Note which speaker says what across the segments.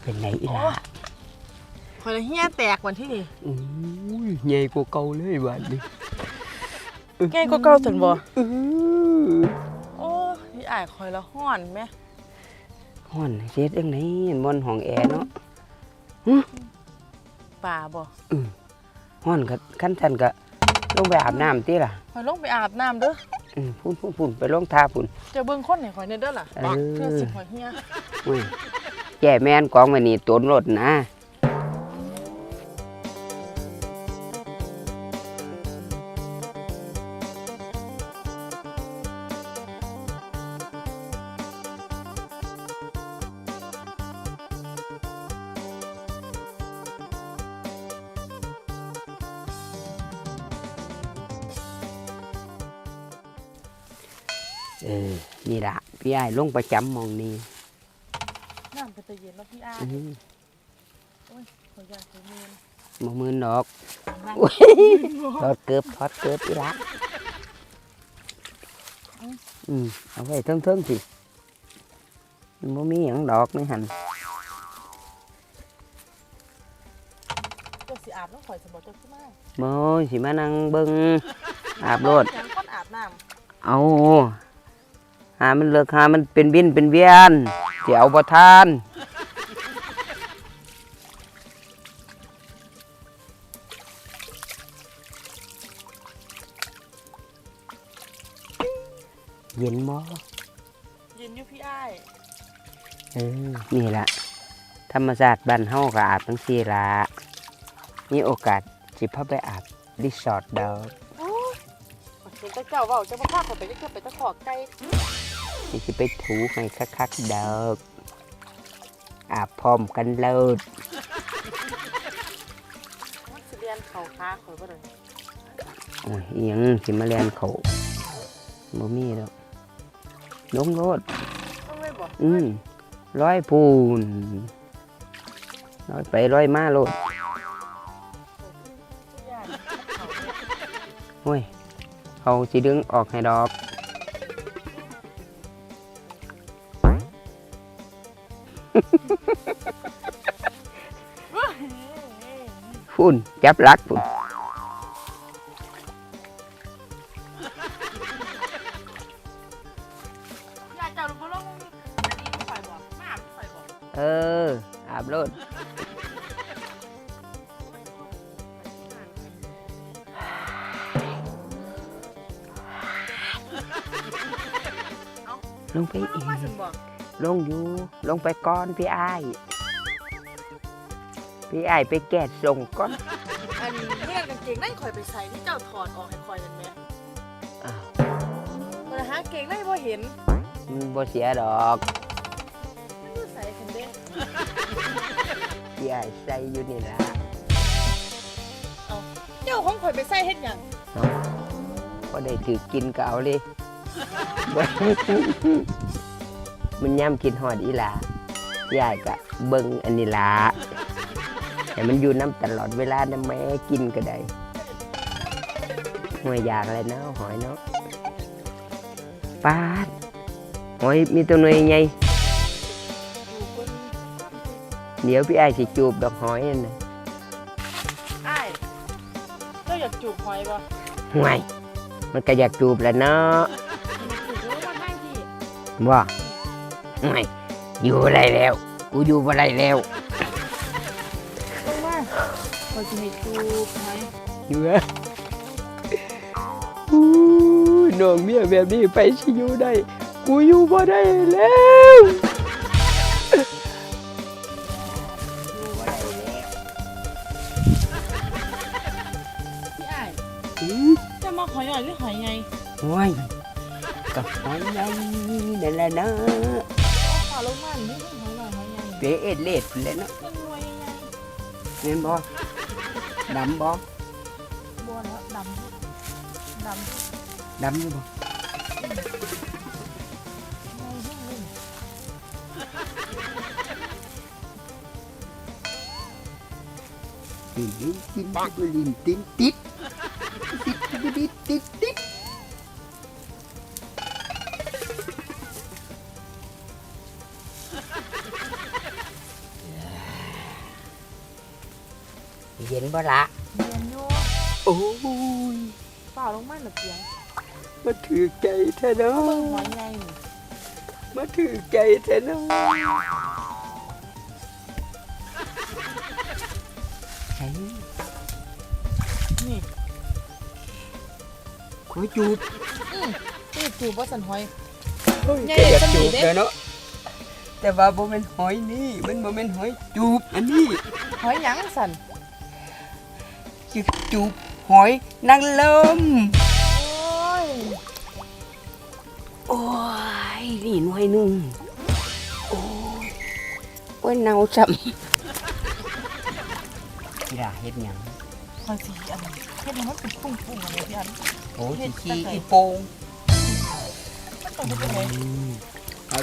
Speaker 1: เป็นไหนอีหล่ะ
Speaker 2: คอยละเฮียแตกวันที่นี่
Speaker 1: อุ้ยใหญ่กว่าเก่าเลยบาดนี้
Speaker 2: แก่ก็เก่าสันบ่
Speaker 1: อื้อ
Speaker 2: โอ้ยอายคอยละห้อนแม่
Speaker 1: ฮ้อนเฮ็ดจังไดบนห้องแอร์เนาะ
Speaker 2: ป่าบ่
Speaker 1: ฮ้อนก็คันซั่นก็ลงไปอาบน้ำติล่ะ
Speaker 2: คอยลงไปอาบน้ำเด้อ
Speaker 1: อืม พุ่นพุ่นพุ่นไปลงทาพุ่น
Speaker 2: เจะเบิ่งคนให้คอยเนี่ยเด้อล่ะ
Speaker 1: เออ
Speaker 2: เพื่อสิคอยเฮีย
Speaker 1: อุ้ยแย่แม่นกองไว้นี่ตนรถนะ เออ นี่ล่ะพี่อ้ายลงประจำหมองนี้
Speaker 2: น้ำเป็นตะเย็นแล้วพี่อ้าย
Speaker 1: อื้อ
Speaker 2: ขอยอยากไปเมียน
Speaker 1: บ่มือนดอก
Speaker 2: นั่ง
Speaker 1: ทอดเกือบทอดเกือบอีละอืมเอาไว้เทิงๆสิมันบ่มีหยังดอกในหั่น
Speaker 2: เจ้าสิอาบน้ำข่อยสมบัติเจ้าขึ้นมา
Speaker 1: โมยสิมานั่งเบิ่งอาบรถ
Speaker 2: ยังคนอาบน้
Speaker 1: เอา หามันเลิกหามันเป็นวินเป็นเวียนสิเอาบ่ทาน เย็นบ่ำ
Speaker 2: เย็นอยู่พี่อ้าย
Speaker 1: เออนี่ละธรรมศาสตร์บ้านเฮาก็อาบทั้งสี่ละมีโอกาสสิพาไปอาบรีสอร์ทดาว
Speaker 2: โอ้ยข้อยเห็นแต่เจ้าเว้าเจ้าบ่พาข่อยไปเจ้าไปตะขอไก่
Speaker 1: นี่สิไปถูให้คักๆดอกอาบพร้อมกันเลิศ
Speaker 2: มันสิเรียนเข่าขาข่อยบ่ได้
Speaker 1: โอ้ยอิหยังสิมาเรียนเขาบ่มีดอกลงโลด
Speaker 2: ต้องเลยบ่
Speaker 1: อืมร้อยพูนร้อยไปร้อยมาโลด
Speaker 2: พี่อ้ายเขาเนี่ย
Speaker 1: โอ้ยเขาสิดึงออกให้ดอก พุ่นจับลักพุ่น
Speaker 2: อ้ายเจ้ารู้บ่ลงอันนี้ข่อยบ่มาอาบข่อยบ่
Speaker 1: เออ อาบโลดลงไปอี
Speaker 2: ง
Speaker 1: ก
Speaker 2: มาสิบ่
Speaker 1: ลงอยู่ลงไปก่อนพี่อ้าย พี่อ้ายไปแก้ส่งก่อน
Speaker 2: อันเมื่อกางเกงในข่อยไปใส่ที่เจ้าถอดออกให้ข่อยนั่นแหม
Speaker 1: อ้าว
Speaker 2: มันหาเกงในบ่เห็น
Speaker 1: มันบ่เสียดอก
Speaker 2: มันอยู่ใส่คันเด้
Speaker 1: พี่อ้ายใส่อยู่นี่ล่ะ
Speaker 2: เจ้าของข่อยไปใส่เฮ็ดหยัง
Speaker 1: ก็ได้ถือกินก็เอาเลย มันย่ำกินหอดอีหลายายกะเบิ่งอันนี้ละแต่มันอยู่น้ำตลอดเวลานะแม่กินก็ได้หอยอยากอะไรเนาะหอยเนาะปาดหอยมีตัวหน่วยไง
Speaker 2: อยู่บน
Speaker 1: เดี๋ยวพี่ไอ้ายสิจูบดอกหอยนั่นนะ
Speaker 2: อ้ายเจ้าอยากจูบหอยบ่
Speaker 1: ห่วยมันก็อยากจูบแหล้วเนาะ
Speaker 2: จูบแล้วมา ให้ที่
Speaker 1: ว่าห่วยอยู่อะไรแล้ว กูอยู่อะไรแล้ว
Speaker 2: ลงมาข่อยสิให้จูบหอย
Speaker 1: อยู่อะอู้ยน้องเมียแบบนี้ไปสิอยู่ได้ กูอยู่บ่ได้แล้วอยู่บ่ได้แล้ว
Speaker 2: พี่อ้าย
Speaker 1: อื้อ
Speaker 2: จะมาหอยหน่อยหรือหอยไง
Speaker 1: ห่วยกับหอยใหญ่นั่นแหละเนาะ
Speaker 2: เอาขา ลงมานี่หอยหน่อยหอยไง
Speaker 1: เปเอ็ดเล็ดเลยเนาะ
Speaker 2: เป็นมวยไง
Speaker 1: เห็นบ่ดำบ่
Speaker 2: บัวแล้วดำดำ
Speaker 1: ดำอยู่บ่ติดลิ้นติดลิ้นติดติดติดติดติดติด เย็นบ่ละ
Speaker 2: เรียนอยู่
Speaker 1: โอ้ย
Speaker 2: เปล่าลงมาหนักเพียง
Speaker 1: มาถือใจแท้เนา
Speaker 2: เอาเบิ่งหะอยไงนี่
Speaker 1: มาถือใจแท้เนาะใช่
Speaker 2: นี่
Speaker 1: ขอจูบ
Speaker 2: อืมนี่จูบว่าสันหอย
Speaker 1: โอ้ย
Speaker 2: ใหญ่
Speaker 1: ก็อยาก
Speaker 2: สนิ
Speaker 1: จู
Speaker 2: ท
Speaker 1: บ
Speaker 2: เด้
Speaker 1: แล้วเนาะแต่ว่าบ่แม่นหอยนี่มันบ่แม่นหอยจูบอันนี้
Speaker 2: หอยหยังสัน
Speaker 1: คือ จูบหอยนางลม
Speaker 2: โอ้ย
Speaker 1: โอ้ยนี่หน่วยหนึงโอ้ยโอ้ยเน่าซ้ำอย่าเฮ็ดหยัง
Speaker 2: หอยสีอันนี้เฮ็ดให้มันเป็นปุ้งๆอะไรพี่อัน
Speaker 1: โอ้ย
Speaker 2: เฮ็ด
Speaker 1: ขี้
Speaker 2: จังได๋
Speaker 1: อีโปง
Speaker 2: มันต้องเป็นยังไง
Speaker 1: เอา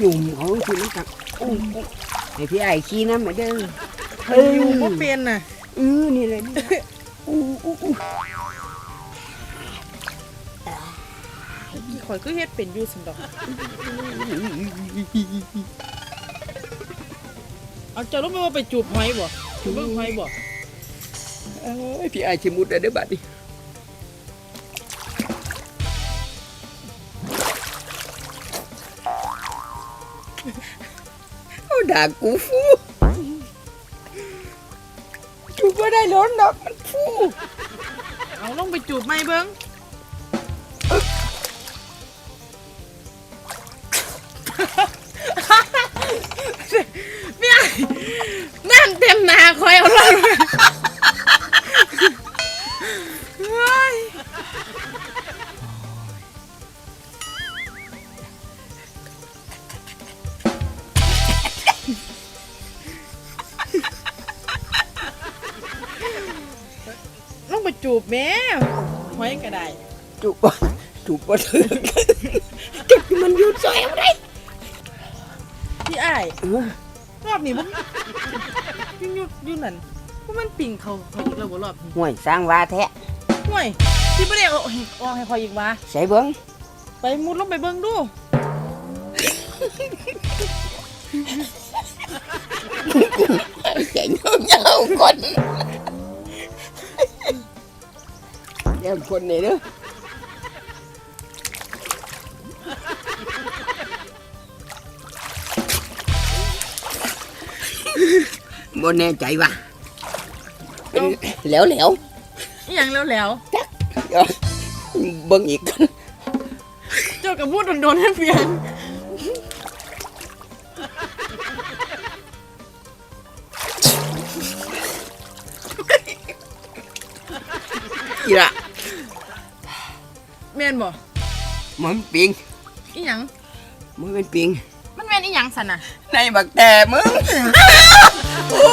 Speaker 1: หยุ่มเขาคือมันกับอุ้มอุ้มให้พี่ไอ้ขี้น้ำมาเด้อ
Speaker 2: เอออยู่บ่เป็นน่ะ
Speaker 1: เอือนี่เลยนี่ล่ะอู้อู้อู้
Speaker 2: ข่อยก็เฮ็ดเป็นอยู่ซั่นดอกเอาเจ้ารู้ไหมว่าไปจูบหอยบ่จูบเบิ่งหอยบ่
Speaker 1: เอ้ยพี่ไอ้ชิมุดได้เด้อบัดนี้เอาด่ากูฟู ไม่ได้ล้นดอกมันฟู
Speaker 2: เอาลงไปจูบไหมเบิ้งเมียนั่งเต็มนาคอยเอาลง แม่หอยก็ได้
Speaker 1: จูบบ่จูบบ่ถึงจุดมันอยู่ซอยเอาได้
Speaker 2: พี่อ้ายรอบนี้มันยุ่งยุ่งยุ่นั่นว่ามันปิ่งเขาเขาอีกแล้วบ่รอบนี้
Speaker 1: ห่วยสร้างว่าแท้
Speaker 2: ห่วยที่ไม่ได้เอาออกให้คอยอีกวะ
Speaker 1: ใส่เบิ้ง
Speaker 2: ไปมุดลงไปเบิ่งดู
Speaker 1: ใส่เงาเงาๆก่อน เดี๋ยวคนนี่เด้อบ่แน่ใจว่ะเป็นแหล้วแหล้ว
Speaker 2: อหย่างแล้วแล้ว
Speaker 1: ๆเดี๋ยวเบิ่งอีก
Speaker 2: เจ้ากับพูดโดนๆให้เปลี่ยน
Speaker 1: อีละ
Speaker 2: แม่นบ่
Speaker 1: มันปิง
Speaker 2: อีหยัง
Speaker 1: มันเป็นปิง
Speaker 2: มันแม่นอีหยังสันน่ะ
Speaker 1: ในบักแต่มึง
Speaker 2: โอ้